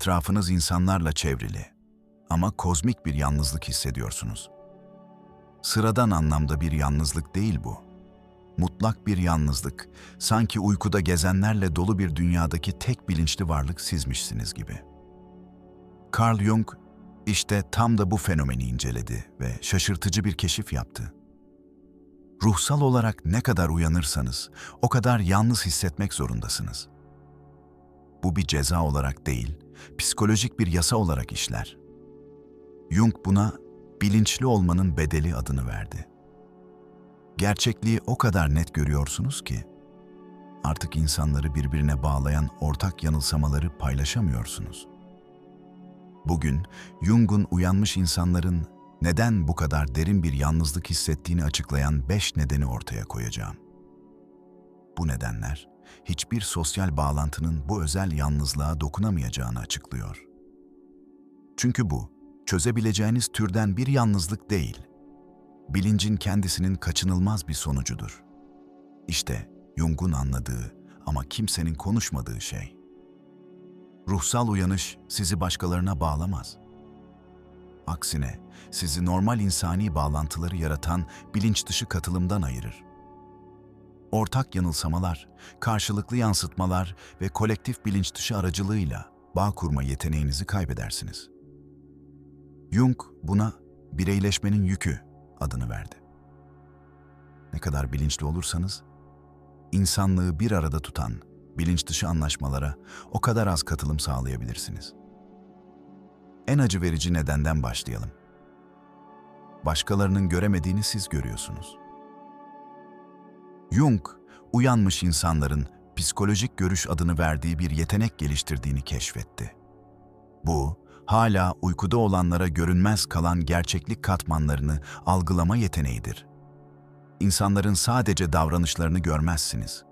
Etrafınız insanlarla çevrili ama kozmik bir yalnızlık hissediyorsunuz. Sıradan anlamda bir yalnızlık değil bu. Mutlak bir yalnızlık, sanki uykuda gezenlerle dolu bir dünyadaki tek bilinçli varlık sizmişsiniz gibi. Carl Jung işte tam da bu fenomeni inceledi ve şaşırtıcı bir keşif yaptı. Ruhsal olarak ne kadar uyanırsanız o kadar yalnız hissetmek zorundasınız. Bu bir ceza olarak değil, psikolojik bir yasa olarak işler. Jung buna bilinçli olmanın bedeli adını verdi. Gerçekliği o kadar net görüyorsunuz ki artık insanları birbirine bağlayan ortak yanılsamaları paylaşamıyorsunuz. Bugün Jung'un uyanmış insanların neden bu kadar derin bir yalnızlık hissettiğini açıklayan beş nedeni ortaya koyacağım. Bu nedenler, hiçbir sosyal bağlantının bu özel yalnızlığa dokunamayacağını açıklıyor. Çünkü bu, çözebileceğiniz türden bir yalnızlık değil, bilincin kendisinin kaçınılmaz bir sonucudur. İşte Jung'un anladığı ama kimsenin konuşmadığı şey. Ruhsal uyanış sizi başkalarına bağlamaz. Aksine sizi normal insani bağlantıları yaratan bilinç dışı katılımdan ayırır. Ortak yanılsamalar, karşılıklı yansıtmalar ve kolektif bilinç dışı aracılığıyla bağ kurma yeteneğinizi kaybedersiniz. Jung buna bireyleşmenin yükü adını verdi. Ne kadar bilinçli olursanız, insanlığı bir arada tutan bilinç dışı anlaşmalara o kadar az katılım sağlayabilirsiniz. En acı verici nedenden başlayalım. Başkalarının göremediğini siz görüyorsunuz. Jung, uyanmış insanların psikolojik görüş adını verdiği bir yetenek geliştirdiğini keşfetti. Bu, hala uykuda olanlara görünmez kalan gerçeklik katmanlarını algılama yeteneğidir. İnsanların sadece davranışlarını görmezsiniz.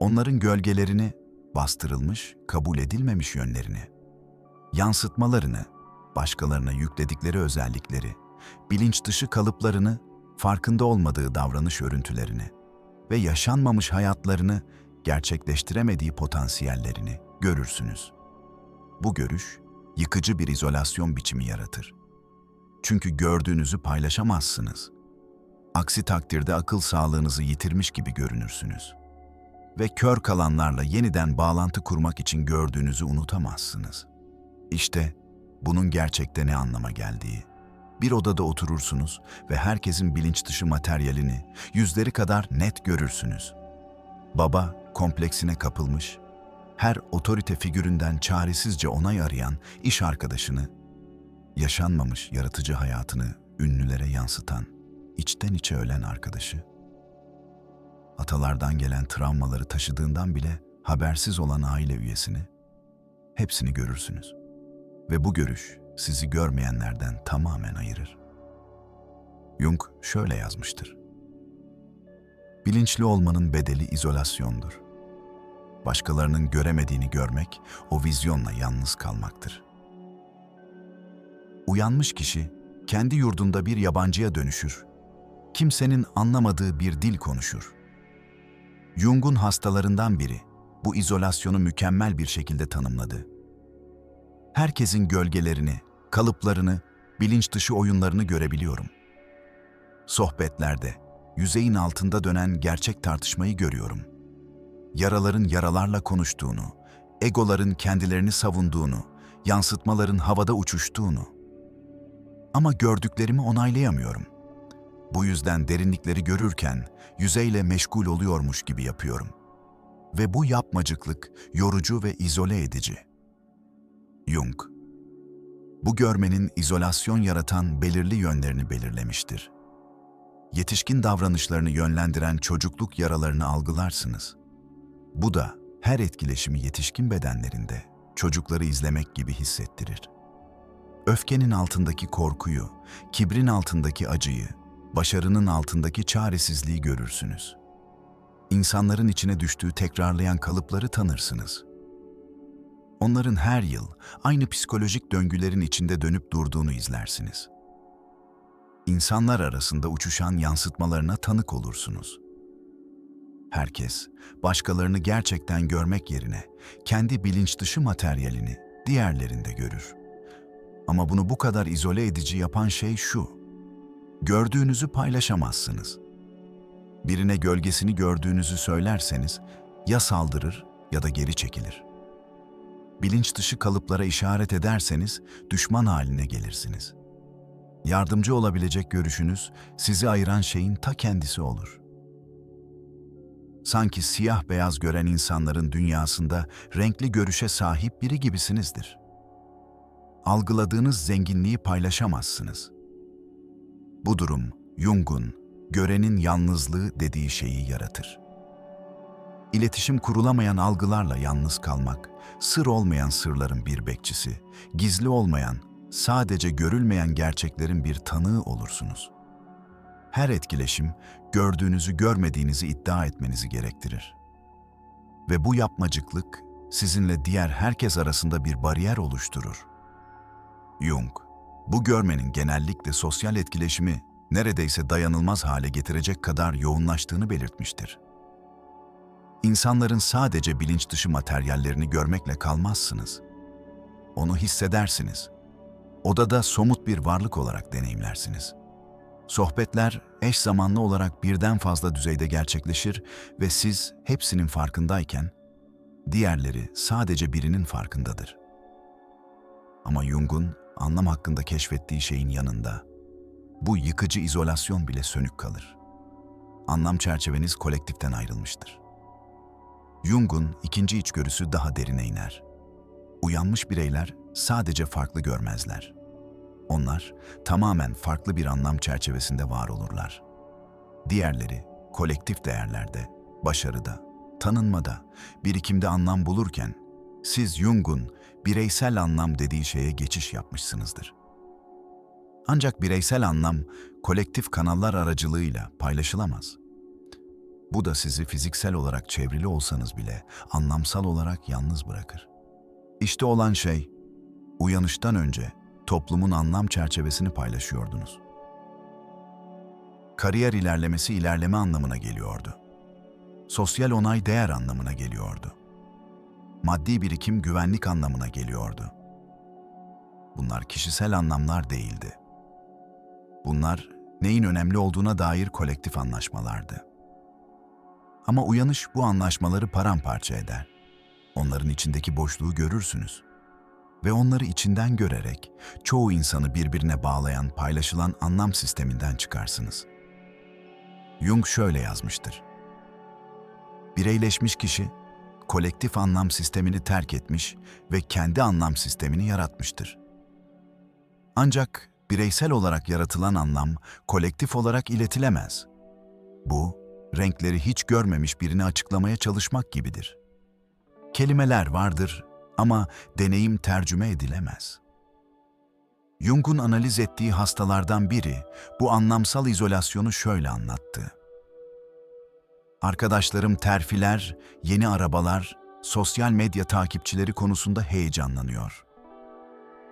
Onların gölgelerini, bastırılmış, kabul edilmemiş yönlerini, yansıtmalarını, başkalarına yükledikleri özellikleri, bilinç dışı kalıplarını, farkında olmadığı davranış örüntülerini ve yaşanmamış hayatlarını, gerçekleştiremediği potansiyellerini görürsünüz. Bu görüş, yıkıcı bir izolasyon biçimi yaratır. Çünkü gördüğünüzü paylaşamazsınız. Aksi takdirde akıl sağlığınızı yitirmiş gibi görünürsünüz. Ve kör kalanlarla yeniden bağlantı kurmak için gördüğünüzü unutamazsınız. İşte bunun gerçekte ne anlama geldiği. Bir odada oturursunuz ve herkesin bilinç dışı materyalini yüzleri kadar net görürsünüz. Baba kompleksine kapılmış, her otorite figüründen çaresizce onay arayan iş arkadaşını, yaşanmamış yaratıcı hayatını ünlülere yansıtan, içten içe ölen arkadaşı, atalardan gelen travmaları taşıdığından bile habersiz olan aile üyesini, hepsini görürsünüz. Ve bu görüş sizi görmeyenlerden tamamen ayırır. Jung şöyle yazmıştır. Bilinçli olmanın bedeli izolasyondur. Başkalarının göremediğini görmek, o vizyonla yalnız kalmaktır. Uyanmış kişi, kendi yurdunda bir yabancıya dönüşür. Kimsenin anlamadığı bir dil konuşur. Jung'un hastalarından biri, bu izolasyonu mükemmel bir şekilde tanımladı herkesin gölgelerini, kalıplarını, bilinç dışı oyunlarını görebiliyorum. Sohbetlerde, yüzeyin altında dönen gerçek tartışmayı görüyorum. Yaraların yaralarla konuştuğunu, egoların kendilerini savunduğunu, yansıtmaların havada uçuştuğunu. Ama gördüklerimi onaylayamıyorum. Bu yüzden derinlikleri görürken yüzeyle meşgul oluyormuş gibi yapıyorum. Ve bu yapmacıklık yorucu ve izole edici. Jung. Bu görmenin izolasyon yaratan belirli yönlerini belirlemiştir. Yetişkin davranışlarını yönlendiren çocukluk yaralarını algılarsınız. Bu da her etkileşimi yetişkin bedenlerinde çocukları izlemek gibi hissettirir. Öfkenin altındaki korkuyu, kibrin altındaki acıyı, başarının altındaki çaresizliği görürsünüz. İnsanların içine düştüğü tekrarlayan kalıpları tanırsınız onların her yıl aynı psikolojik döngülerin içinde dönüp durduğunu izlersiniz. İnsanlar arasında uçuşan yansıtmalarına tanık olursunuz. Herkes, başkalarını gerçekten görmek yerine kendi bilinç dışı materyalini, diğerlerinde görür. Ama bunu bu kadar izole edici yapan şey şu. Gördüğünüzü paylaşamazsınız. Birine gölgesini gördüğünüzü söylerseniz ya saldırır ya da geri çekilir. Bilinç dışı kalıplara işaret ederseniz düşman haline gelirsiniz. Yardımcı olabilecek görüşünüz sizi ayıran şeyin ta kendisi olur. Sanki siyah beyaz gören insanların dünyasında renkli görüşe sahip biri gibisinizdir. Algıladığınız zenginliği paylaşamazsınız. Bu durum Jung'un görenin yalnızlığı dediği şeyi yaratır. İletişim kurulamayan algılarla yalnız kalmak, sır olmayan sırların bir bekçisi, gizli olmayan, sadece görülmeyen gerçeklerin bir tanığı olursunuz. Her etkileşim gördüğünüzü görmediğinizi iddia etmenizi gerektirir. Ve bu yapmacıklık sizinle diğer herkes arasında bir bariyer oluşturur. Jung, bu görmenin genellikle sosyal etkileşimi neredeyse dayanılmaz hale getirecek kadar yoğunlaştığını belirtmiştir. İnsanların sadece bilinç dışı materyallerini görmekle kalmazsınız. Onu hissedersiniz. Odada somut bir varlık olarak deneyimlersiniz. Sohbetler eş zamanlı olarak birden fazla düzeyde gerçekleşir ve siz hepsinin farkındayken diğerleri sadece birinin farkındadır. Ama Jung'un anlam hakkında keşfettiği şeyin yanında bu yıkıcı izolasyon bile sönük kalır. Anlam çerçeveniz kolektiften ayrılmıştır. Jung'un ikinci içgörüsü daha derine iner. Uyanmış bireyler sadece farklı görmezler. Onlar tamamen farklı bir anlam çerçevesinde var olurlar. Diğerleri kolektif değerlerde, başarıda, tanınmada, birikimde anlam bulurken siz Jung'un bireysel anlam dediği şeye geçiş yapmışsınızdır. Ancak bireysel anlam kolektif kanallar aracılığıyla paylaşılamaz. Bu da sizi fiziksel olarak çevrili olsanız bile anlamsal olarak yalnız bırakır. İşte olan şey, uyanıştan önce toplumun anlam çerçevesini paylaşıyordunuz. Kariyer ilerlemesi ilerleme anlamına geliyordu. Sosyal onay değer anlamına geliyordu. Maddi birikim güvenlik anlamına geliyordu. Bunlar kişisel anlamlar değildi. Bunlar neyin önemli olduğuna dair kolektif anlaşmalardı. Ama uyanış bu anlaşmaları paramparça eder. Onların içindeki boşluğu görürsünüz. Ve onları içinden görerek çoğu insanı birbirine bağlayan paylaşılan anlam sisteminden çıkarsınız. Jung şöyle yazmıştır. Bireyleşmiş kişi, kolektif anlam sistemini terk etmiş ve kendi anlam sistemini yaratmıştır. Ancak bireysel olarak yaratılan anlam kolektif olarak iletilemez. Bu, renkleri hiç görmemiş birini açıklamaya çalışmak gibidir. Kelimeler vardır ama deneyim tercüme edilemez. Jung'un analiz ettiği hastalardan biri bu anlamsal izolasyonu şöyle anlattı. Arkadaşlarım terfiler, yeni arabalar, sosyal medya takipçileri konusunda heyecanlanıyor.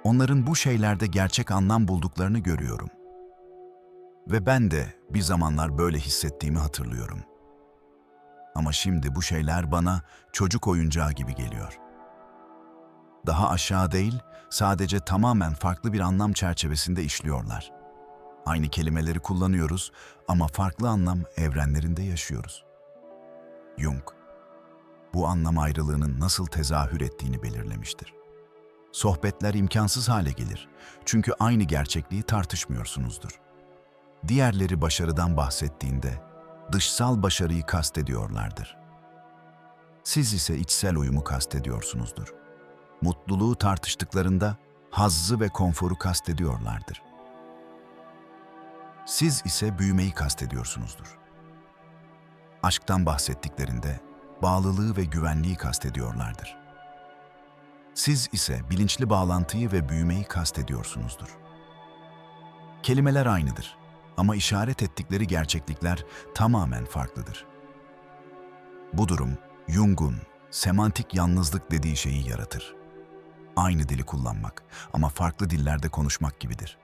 Onların bu şeylerde gerçek anlam bulduklarını görüyorum. Ve ben de bir zamanlar böyle hissettiğimi hatırlıyorum. Ama şimdi bu şeyler bana çocuk oyuncağı gibi geliyor. Daha aşağı değil, sadece tamamen farklı bir anlam çerçevesinde işliyorlar. Aynı kelimeleri kullanıyoruz ama farklı anlam evrenlerinde yaşıyoruz. Jung, bu anlam ayrılığının nasıl tezahür ettiğini belirlemiştir. Sohbetler imkansız hale gelir çünkü aynı gerçekliği tartışmıyorsunuzdur. Diğerleri başarıdan bahsettiğinde dışsal başarıyı kastediyorlardır. Siz ise içsel uyumu kastediyorsunuzdur. Mutluluğu tartıştıklarında hazzı ve konforu kastediyorlardır. Siz ise büyümeyi kastediyorsunuzdur. Aşktan bahsettiklerinde bağlılığı ve güvenliği kastediyorlardır. Siz ise bilinçli bağlantıyı ve büyümeyi kastediyorsunuzdur. Kelimeler aynıdır ama işaret ettikleri gerçeklikler tamamen farklıdır. Bu durum Jung'un semantik yalnızlık dediği şeyi yaratır. Aynı dili kullanmak ama farklı dillerde konuşmak gibidir.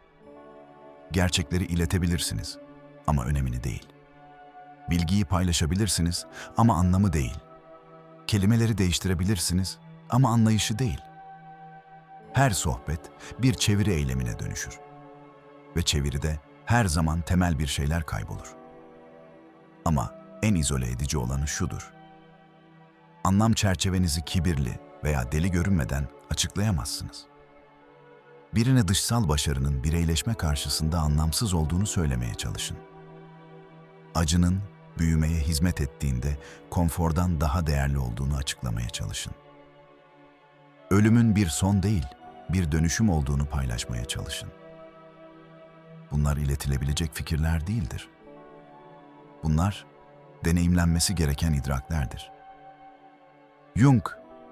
Gerçekleri iletebilirsiniz ama önemini değil. Bilgiyi paylaşabilirsiniz ama anlamı değil. Kelimeleri değiştirebilirsiniz ama anlayışı değil. her sohbet bir çeviri eylemine dönüşür. Ve çeviride her zaman temel bir şeyler kaybolur. Ama en izole edici olanı şudur. Anlam çerçevenizi kibirli veya deli görünmeden açıklayamazsınız. Birine dışsal başarının bireyleşme karşısında anlamsız olduğunu söylemeye çalışın. Acının büyümeye hizmet ettiğinde konfordan daha değerli olduğunu açıklamaya çalışın. Ölümün bir son değil, bir dönüşüm olduğunu paylaşmaya çalışın. Bunlar iletilebilecek fikirler değildir. Bunlar deneyimlenmesi gereken idraklerdir. Jung,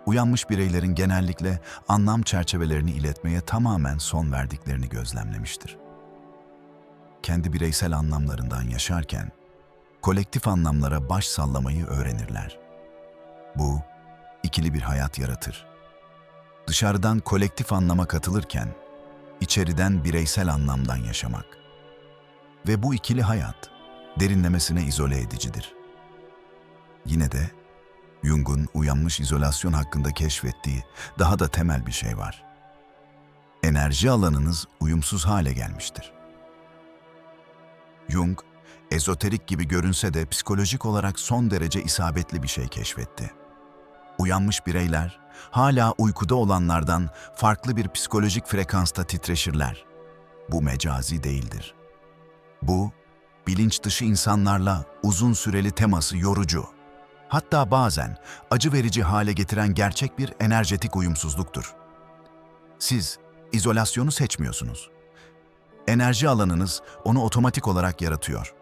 uyanmış bireylerin genellikle anlam çerçevelerini iletmeye tamamen son verdiklerini gözlemlemiştir. Kendi bireysel anlamlarından yaşarken, kolektif anlamlara baş sallamayı öğrenirler. Bu, ikili bir hayat yaratır. Dışarıdan kolektif anlama katılırken, içeriden bireysel anlamdan yaşamak. Ve bu ikili hayat, derinlemesine izole edicidir. Yine de Jung'un uyanmış izolasyon hakkında keşfettiği daha da temel bir şey var. Enerji alanınız uyumsuz hale gelmiştir. Jung, ezoterik gibi görünse de psikolojik olarak son derece isabetli bir şey keşfetti. Uyanmış bireyler, hala uykuda olanlardan farklı bir psikolojik frekansta titreşirler. Bu mecazi değildir. Bu, bilinç dışı insanlarla uzun süreli teması yorucu. Hatta bazen acı verici hale getiren gerçek bir enerjetik uyumsuzluktur. Siz izolasyonu seçmiyorsunuz. Enerji alanınız onu otomatik olarak yaratıyor.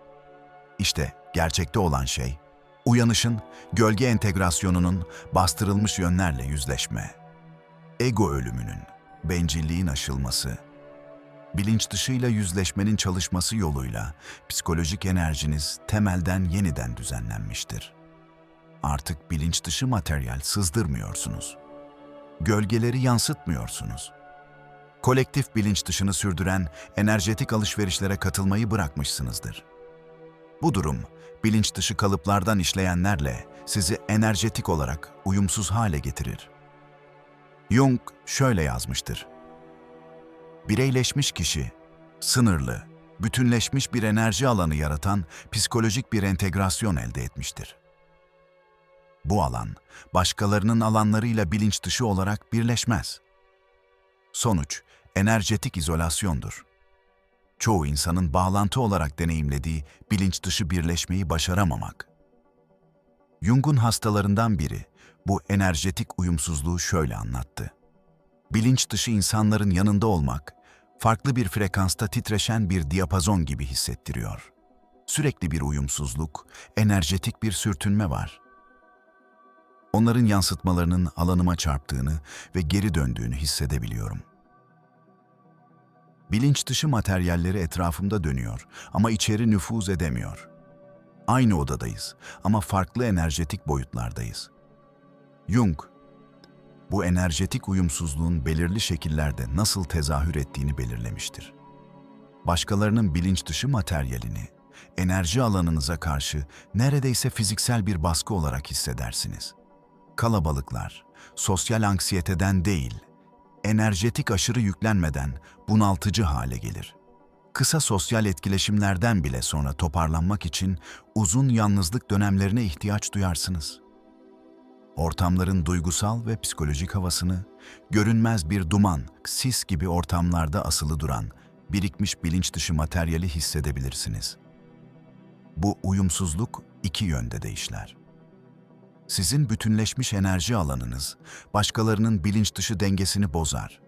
İşte gerçekte olan şey, uyanışın, gölge entegrasyonunun bastırılmış yönlerle yüzleşme. Ego ölümünün, bencilliğin aşılması, bilinç dışıyla yüzleşmenin çalışması yoluyla psikolojik enerjiniz temelden yeniden düzenlenmiştir. Artık bilinç dışı materyal sızdırmıyorsunuz. Gölgeleri yansıtmıyorsunuz. Kolektif bilinç dışını sürdüren enerjetik alışverişlere katılmayı bırakmışsınızdır. Bu durum, bilinç dışı kalıplardan işleyenlerle sizi enerjetik olarak uyumsuz hale getirir. Jung şöyle yazmıştır. Bireyleşmiş kişi, sınırlı, bütünleşmiş bir enerji alanı yaratan psikolojik bir entegrasyon elde etmiştir. Bu alan, başkalarının alanlarıyla bilinç dışı olarak birleşmez. Sonuç, enerjetik izolasyondur. Çoğu insanın bağlantı olarak deneyimlediği bilinç dışı birleşmeyi başaramamak. Jung'un hastalarından biri bu enerjetik uyumsuzluğu şöyle anlattı. Bilinç dışı insanların yanında olmak, farklı bir frekansta titreşen bir diyapazon gibi hissettiriyor. Sürekli bir uyumsuzluk, enerjetik bir sürtünme var. Onların yansıtmalarının alanıma çarptığını ve geri döndüğünü hissedebiliyorum. Bilinç dışı materyalleri etrafımda dönüyor ama içeri nüfuz edemiyor. Aynı odadayız ama farklı enerjetik boyutlardayız. Jung, bu enerjetik uyumsuzluğun belirli şekillerde nasıl tezahür ettiğini belirlemiştir. Başkalarının bilinç dışı materyalini, enerji alanınıza karşı neredeyse fiziksel bir baskı olarak hissedersiniz. Kalabalıklar, sosyal anksiyeteden değil, enerjetik aşırı yüklenmeden bunaltıcı hale gelir. Kısa sosyal etkileşimlerden bile sonra toparlanmak için uzun yalnızlık dönemlerine ihtiyaç duyarsınız. Ortamların duygusal ve psikolojik havasını, görünmez bir duman, sis gibi ortamlarda asılı duran, birikmiş bilinç dışı materyali hissedebilirsiniz. Bu uyumsuzluk iki yönde de işler. Sizin bütünleşmiş enerji alanınız, başkalarının bilinç dışı dengesini bozar.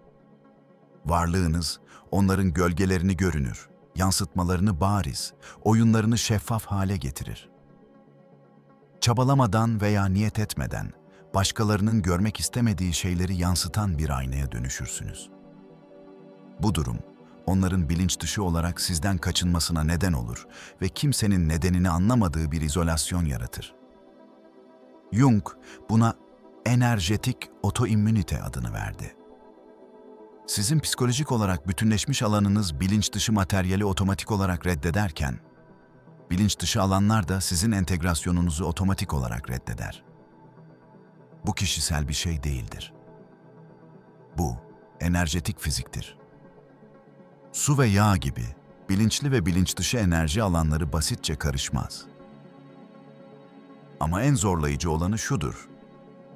Varlığınız, onların gölgelerini görünür, yansıtmalarını bariz, oyunlarını şeffaf hale getirir. Çabalamadan veya niyet etmeden, başkalarının görmek istemediği şeyleri yansıtan bir aynaya dönüşürsünüz. Bu durum, onların bilinç dışı olarak sizden kaçınmasına neden olur ve kimsenin nedenini anlamadığı bir izolasyon yaratır. Jung buna enerjetik otoimmünite adını verdi. Sizin psikolojik olarak bütünleşmiş alanınız bilinç dışı materyali otomatik olarak reddederken, bilinç dışı alanlar da sizin entegrasyonunuzu otomatik olarak reddeder. Bu kişisel bir şey değildir. Bu, enerjetik fiziktir. Su ve yağ gibi bilinçli ve bilinç dışı enerji alanları basitçe karışmaz. Ama en zorlayıcı olanı şudur.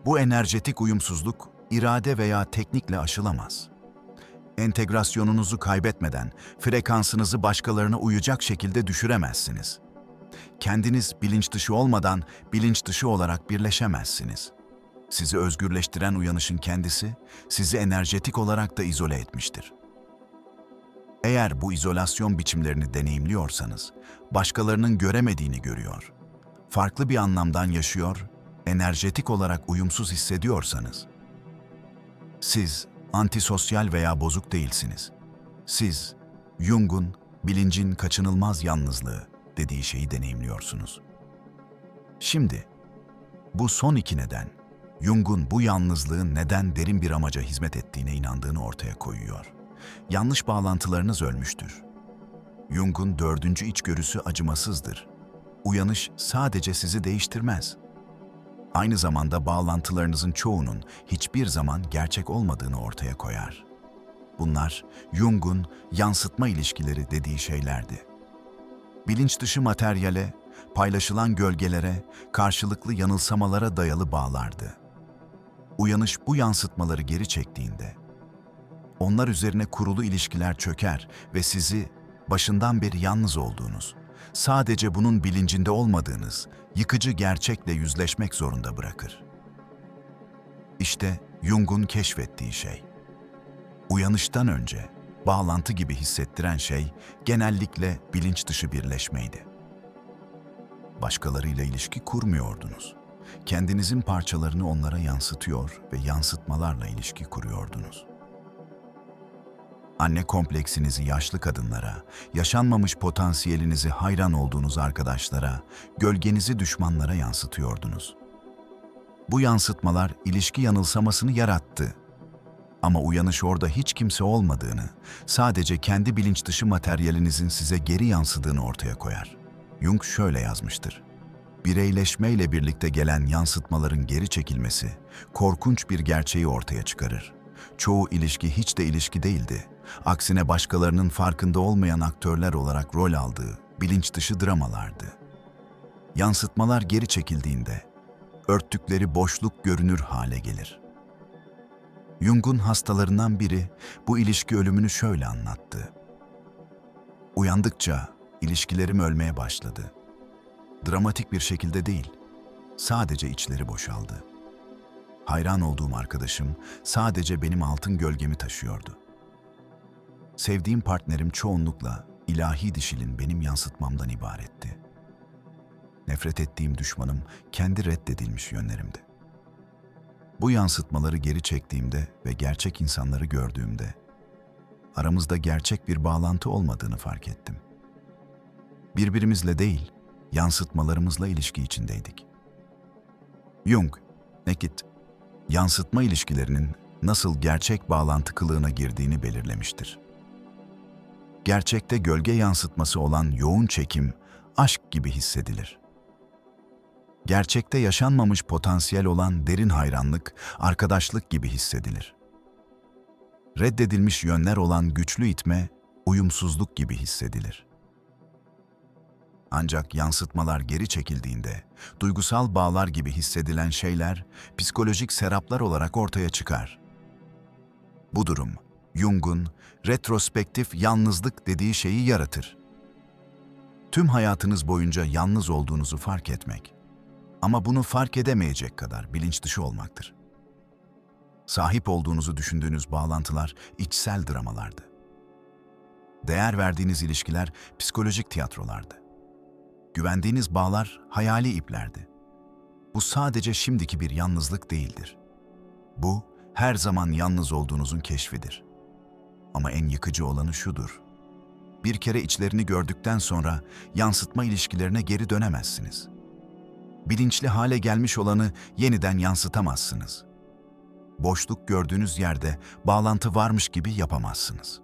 Bu enerjetik uyumsuzluk irade veya teknikle aşılamaz. Entegrasyonunuzu kaybetmeden frekansınızı başkalarına uyacak şekilde düşüremezsiniz. Kendiniz bilinç dışı olmadan bilinç dışı olarak birleşemezsiniz. Sizi özgürleştiren uyanışın kendisi sizi enerjetik olarak da izole etmiştir. Eğer bu izolasyon biçimlerini deneyimliyorsanız, başkalarının göremediğini görüyor, farklı bir anlamdan yaşıyor, enerjetik olarak uyumsuz hissediyorsanız, siz antisosyal veya bozuk değilsiniz. Siz Jung'un bilincin kaçınılmaz yalnızlığı dediği şeyi deneyimliyorsunuz. Şimdi bu son iki neden Jung'un bu yalnızlığın neden derin bir amaca hizmet ettiğine inandığını ortaya koyuyor. Yanlış bağlantılarınız ölmüştür. Jung'un dördüncü içgörüsü acımasızdır. Uyanış sadece sizi değiştirmez. Aynı zamanda bağlantılarınızın çoğunun hiçbir zaman gerçek olmadığını ortaya koyar. Bunlar Jung'un yansıtma ilişkileri dediği şeylerdi. Bilinç dışı materyale, paylaşılan gölgelere, karşılıklı yanılsamalara dayalı bağlardı. Uyanış bu yansıtmaları geri çektiğinde, onlar üzerine kurulu ilişkiler çöker ve sizi başından beri yalnız olduğunuz, sadece bunun bilincinde olmadığınız yıkıcı gerçekle yüzleşmek zorunda bırakır. İşte Jung'un keşfettiği şey. Uyanıştan önce bağlantı gibi hissettiren şey genellikle bilinç dışı birleşmeydi. Başkalarıyla ilişki kurmuyordunuz. Kendinizin parçalarını onlara yansıtıyor ve yansıtmalarla ilişki kuruyordunuz. Anne kompleksinizi yaşlı kadınlara, yaşanmamış potansiyelinizi hayran olduğunuz arkadaşlara, gölgenizi düşmanlara yansıtıyordunuz. Bu yansıtmalar ilişki yanılsamasını yarattı. Ama uyanış orada hiç kimse olmadığını, sadece kendi bilinç dışı materyalinizin size geri yansıdığını ortaya koyar. Jung şöyle yazmıştır. Bireyleşmeyle birlikte gelen yansıtmaların geri çekilmesi, korkunç bir gerçeği ortaya çıkarır. Çoğu ilişki hiç de ilişki değildi. Aksine başkalarının farkında olmayan aktörler olarak rol aldığı bilinç dışı dramalardı. Yansıtmalar geri çekildiğinde örttükleri boşluk görünür hale gelir. Jung'un hastalarından biri bu ilişki ölümünü şöyle anlattı. Uyandıkça ilişkilerim ölmeye başladı. Dramatik bir şekilde değil, sadece içleri boşaldı. Hayran olduğum arkadaşım sadece benim altın gölgemi taşıyordu. Sevdiğim partnerim çoğunlukla ilahi dişilin benim yansıtmamdan ibaretti. Nefret ettiğim düşmanım kendi reddedilmiş yönlerimdi. Bu yansıtmaları geri çektiğimde ve gerçek insanları gördüğümde aramızda gerçek bir bağlantı olmadığını fark ettim. Birbirimizle değil, yansıtmalarımızla ilişki içindeydik. Jung, Naked, yansıtma ilişkilerinin nasıl gerçek bağlantı kılığına girdiğini belirlemiştir. Gerçekte gölge yansıtması olan yoğun çekim, aşk gibi hissedilir. Gerçekte yaşanmamış potansiyel olan derin hayranlık, arkadaşlık gibi hissedilir. Reddedilmiş yönler olan güçlü itme, uyumsuzluk gibi hissedilir. Ancak yansıtmalar geri çekildiğinde, duygusal bağlar gibi hissedilen şeyler psikolojik seraplar olarak ortaya çıkar. Bu durum, Jung'un retrospektif yalnızlık dediği şeyi yaratır. Tüm hayatınız boyunca yalnız olduğunuzu fark etmek ama bunu fark edemeyecek kadar bilinç dışı olmaktır. Sahip olduğunuzu düşündüğünüz bağlantılar içsel dramalardı. Değer verdiğiniz ilişkiler psikolojik tiyatrolardı. Güvendiğiniz bağlar hayali iplerdi. Bu sadece şimdiki bir yalnızlık değildir. Bu her zaman yalnız olduğunuzun keşfidir. Ama en yıkıcı olanı şudur. Bir kere içlerini gördükten sonra yansıtma ilişkilerine geri dönemezsiniz. Bilinçli hale gelmiş olanı yeniden yansıtamazsınız. Boşluk gördüğünüz yerde bağlantı varmış gibi yapamazsınız.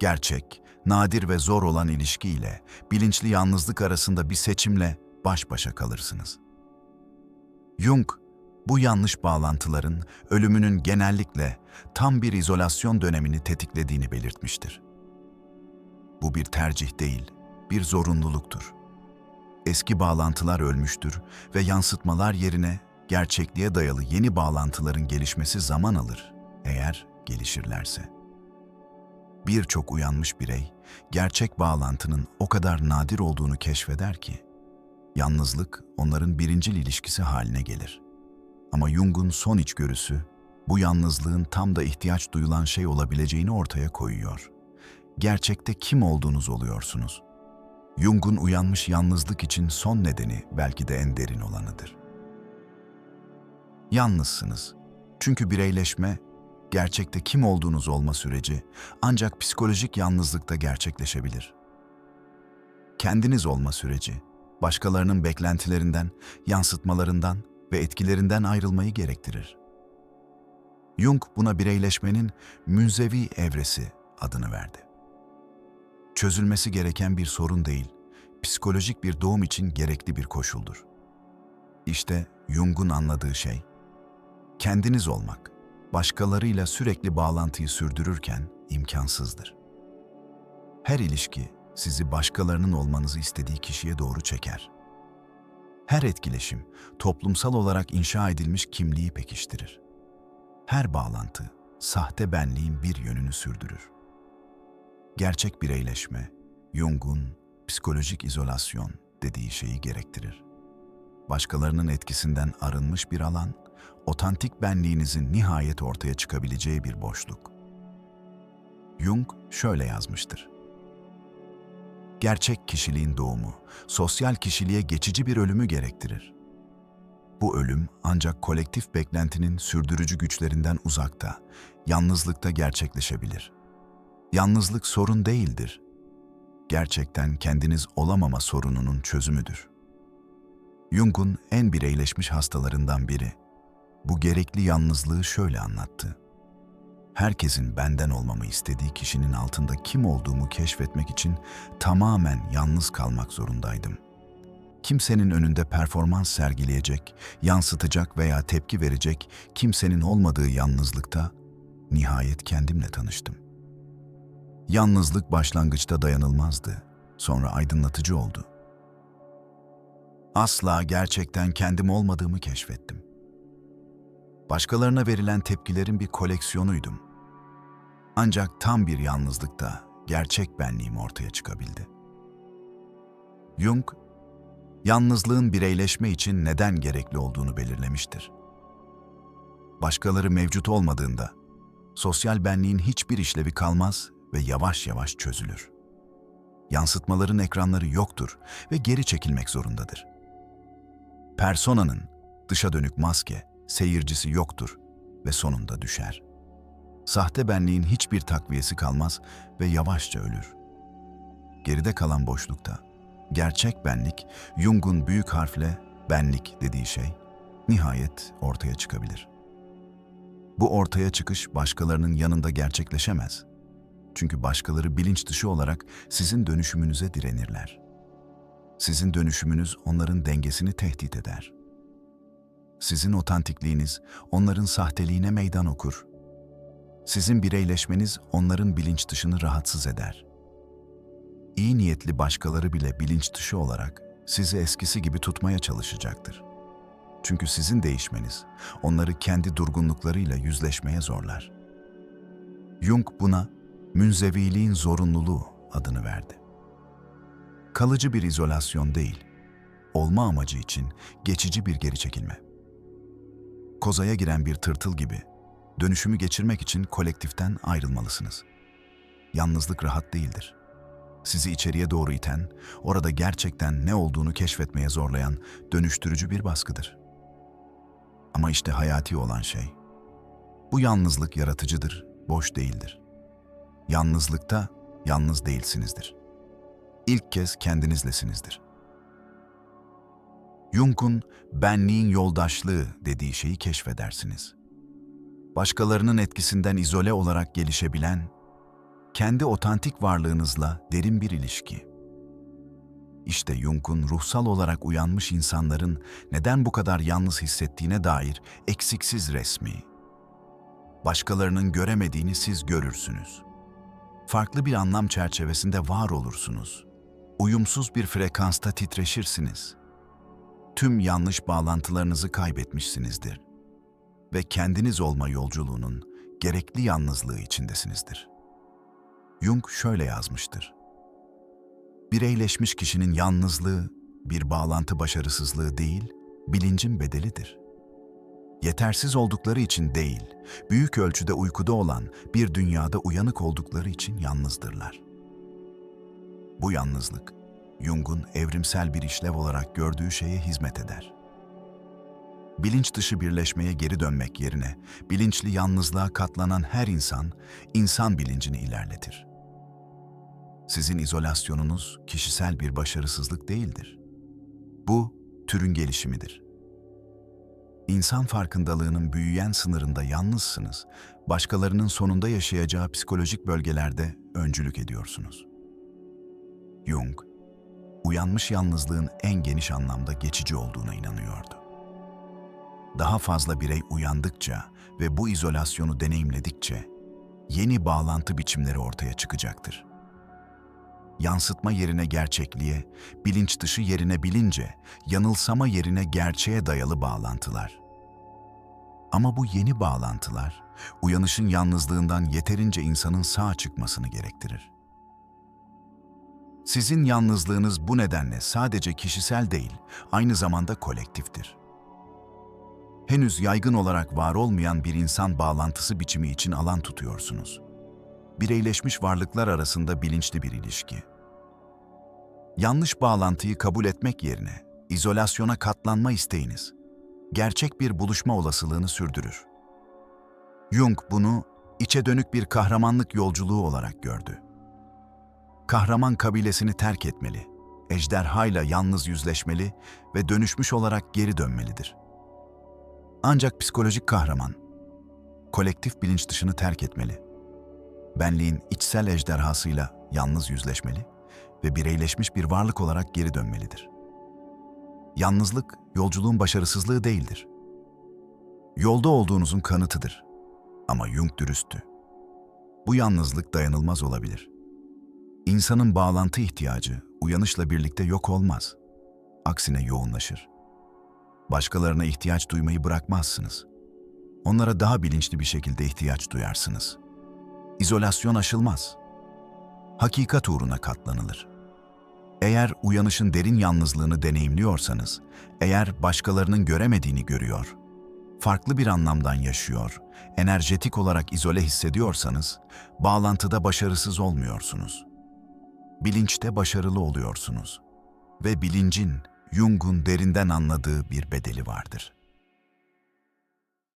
Gerçek, nadir ve zor olan ilişkiyle bilinçli yalnızlık arasında bir seçimle baş başa kalırsınız. Jung, Bu yanlış bağlantıların ölümünün genellikle tam bir izolasyon dönemini tetiklediğini belirtmiştir. Bu bir tercih değil, bir zorunluluktur. Eski bağlantılar ölmüştür ve yansıtmalar yerine gerçekliğe dayalı yeni bağlantıların gelişmesi zaman alır eğer gelişirlerse. Birçok uyanmış birey gerçek bağlantının o kadar nadir olduğunu keşfeder ki yalnızlık onların birincil ilişkisi haline gelir. Ama Jung'un son içgörüsü bu yalnızlığın tam da ihtiyaç duyulan şey olabileceğini ortaya koyuyor. Gerçekte kim olduğunuz oluyorsunuz. Jung'un uyanmış yalnızlık için son nedeni belki de en derin olanıdır. Yalnızsınız. Çünkü bireyleşme, gerçekte kim olduğunuz olma süreci ancak psikolojik yalnızlıkta gerçekleşebilir. Kendiniz olma süreci, başkalarının beklentilerinden, yansıtmalarından ve etkilerinden ayrılmayı gerektirir. Jung buna bireyleşmenin münzevi evresi adını verdi. Çözülmesi gereken bir sorun değil, psikolojik bir doğum için gerekli bir koşuldur. İşte Jung'un anladığı şey, kendiniz olmak, başkalarıyla sürekli bağlantıyı sürdürürken imkansızdır. Her ilişki sizi başkalarının olmanızı istediği kişiye doğru çeker. Her etkileşim toplumsal olarak inşa edilmiş kimliği pekiştirir. Her bağlantı sahte benliğin bir yönünü sürdürür. Gerçek bireyleşme, Jung'un psikolojik izolasyon dediği şeyi gerektirir. Başkalarının etkisinden arınmış bir alan, otantik benliğinizin nihayet ortaya çıkabileceği bir boşluk. Jung şöyle yazmıştır. Gerçek kişiliğin doğumu, sosyal kişiliğe geçici bir ölümü gerektirir. Bu ölüm ancak kolektif beklentinin sürdürücü güçlerinden uzakta, yalnızlıkta gerçekleşebilir. Yalnızlık sorun değildir. Gerçekten kendiniz olamama sorununun çözümüdür. Jung'un en bireyleşmiş hastalarından biri, bu gerekli yalnızlığı şöyle anlattı. Herkesin benden olmamı istediği kişinin altında kim olduğumu keşfetmek için tamamen yalnız kalmak zorundaydım. Kimsenin önünde performans sergileyecek, yansıtacak veya tepki verecek kimsenin olmadığı yalnızlıkta nihayet kendimle tanıştım. Yalnızlık başlangıçta dayanılmazdı, sonra aydınlatıcı oldu. Asla gerçekten kendim olmadığımı keşfettim. Başkalarına verilen tepkilerin bir koleksiyonuydum. Ancak tam bir yalnızlıkta gerçek benliğim ortaya çıkabildi. Jung, yalnızlığın bireyleşme için neden gerekli olduğunu belirlemiştir. Başkaları mevcut olmadığında sosyal benliğin hiçbir işlevi kalmaz ve yavaş yavaş çözülür. Yansıtmaların ekranları yoktur ve geri çekilmek zorundadır. Personanın dışa dönük maske, seyircisi yoktur ve sonunda düşer. Sahte benliğin hiçbir takviyesi kalmaz ve yavaşça ölür. Geride kalan boşlukta gerçek benlik, Jung'un büyük harfle benlik dediği şey nihayet ortaya çıkabilir. Bu ortaya çıkış başkalarının yanında gerçekleşemez. Çünkü başkaları bilinç dışı olarak sizin dönüşümünüze direnirler. Sizin dönüşümünüz onların dengesini tehdit eder. Sizin otantikliğiniz onların sahteliğine meydan okur. Sizin bireyleşmeniz onların bilinç dışını rahatsız eder. İyi niyetli başkaları bile bilinç dışı olarak sizi eskisi gibi tutmaya çalışacaktır. Çünkü sizin değişmeniz onları kendi durgunluklarıyla yüzleşmeye zorlar. Jung buna münzeviliğin zorunluluğu adını verdi. Kalıcı bir izolasyon değil, olma amacı için geçici bir geri çekilme. Kozaya giren bir tırtıl gibi dönüşümü geçirmek için kolektiften ayrılmalısınız. Yalnızlık rahat değildir. Sizi içeriye doğru iten, orada gerçekten ne olduğunu keşfetmeye zorlayan dönüştürücü bir baskıdır. Ama işte hayati olan şey, bu yalnızlık yaratıcıdır, boş değildir. Yalnızlıkta yalnız değilsinizdir. İlk kez kendinizlesinizdir. Jung'un benliğin yoldaşlığı dediği şeyi keşfedersiniz. Başkalarının etkisinden izole olarak gelişebilen, kendi otantik varlığınızla derin bir ilişki. İşte Jung'un ruhsal olarak uyanmış insanların neden bu kadar yalnız hissettiğine dair eksiksiz resmi. Başkalarının göremediğini siz görürsünüz. Farklı bir anlam çerçevesinde var olursunuz. Uyumsuz bir frekansta titreşirsiniz. Tüm yanlış bağlantılarınızı kaybetmişsinizdir ve kendiniz olma yolculuğunun gerekli yalnızlığı içindesinizdir. Jung şöyle yazmıştır. Bireyleşmiş kişinin yalnızlığı bir bağlantı başarısızlığı değil, bilincin bedelidir. Yetersiz oldukları için değil, büyük ölçüde uykuda olan bir dünyada uyanık oldukları için yalnızdırlar. Bu yalnızlık, Jung'un evrimsel bir işlev olarak gördüğü şeye hizmet eder. Bilinç dışı birleşmeye geri dönmek yerine bilinçli yalnızlığa katlanan her insan, insan bilincini ilerletir. Sizin izolasyonunuz kişisel bir başarısızlık değildir. Bu, türün gelişimidir. İnsan farkındalığının büyüyen sınırında yalnızsınız, başkalarının sonunda yaşayacağı psikolojik bölgelerde öncülük ediyorsunuz. Jung, uyanmış yalnızlığın en geniş anlamda geçici olduğuna inanıyordu. Daha fazla birey uyandıkça ve bu izolasyonu deneyimledikçe yeni bağlantı biçimleri ortaya çıkacaktır. Yansıtma yerine gerçekliğe, bilinç dışı yerine bilince, yanılsama yerine gerçeğe dayalı bağlantılar. Ama bu yeni bağlantılar, uyanışın yalnızlığından yeterince insanın sağ çıkmasını gerektirir. Sizin yalnızlığınız bu nedenle sadece kişisel değil, aynı zamanda kolektiftir. Henüz yaygın olarak var olmayan bir insan bağlantısı biçimi için alan tutuyorsunuz. Bireyleşmiş varlıklar arasında bilinçli bir ilişki. Yanlış bağlantıyı kabul etmek yerine izolasyona katlanma isteğiniz, gerçek bir buluşma olasılığını sürdürür. Jung bunu içe dönük bir kahramanlık yolculuğu olarak gördü kahraman kabilesini terk etmeli, ejderhayla yalnız yüzleşmeli ve dönüşmüş olarak geri dönmelidir. Ancak psikolojik kahraman, kolektif bilinç dışını terk etmeli. Benliğin içsel ejderhasıyla yalnız yüzleşmeli ve bireyleşmiş bir varlık olarak geri dönmelidir. Yalnızlık, yolculuğun başarısızlığı değildir. Yolda olduğunuzun kanıtıdır. Ama Jung dürüsttü. Bu yalnızlık dayanılmaz olabilir.'' İnsanın bağlantı ihtiyacı uyanışla birlikte yok olmaz. Aksine yoğunlaşır. Başkalarına ihtiyaç duymayı bırakmazsınız. Onlara daha bilinçli bir şekilde ihtiyaç duyarsınız. İzolasyon aşılmaz. Hakikat uğruna katlanılır. Eğer uyanışın derin yalnızlığını deneyimliyorsanız, eğer başkalarının göremediğini görüyor, farklı bir anlamdan yaşıyor, enerjetik olarak izole hissediyorsanız, bağlantıda başarısız olmuyorsunuz bilinçte başarılı oluyorsunuz. Ve bilincin, Jung'un derinden anladığı bir bedeli vardır.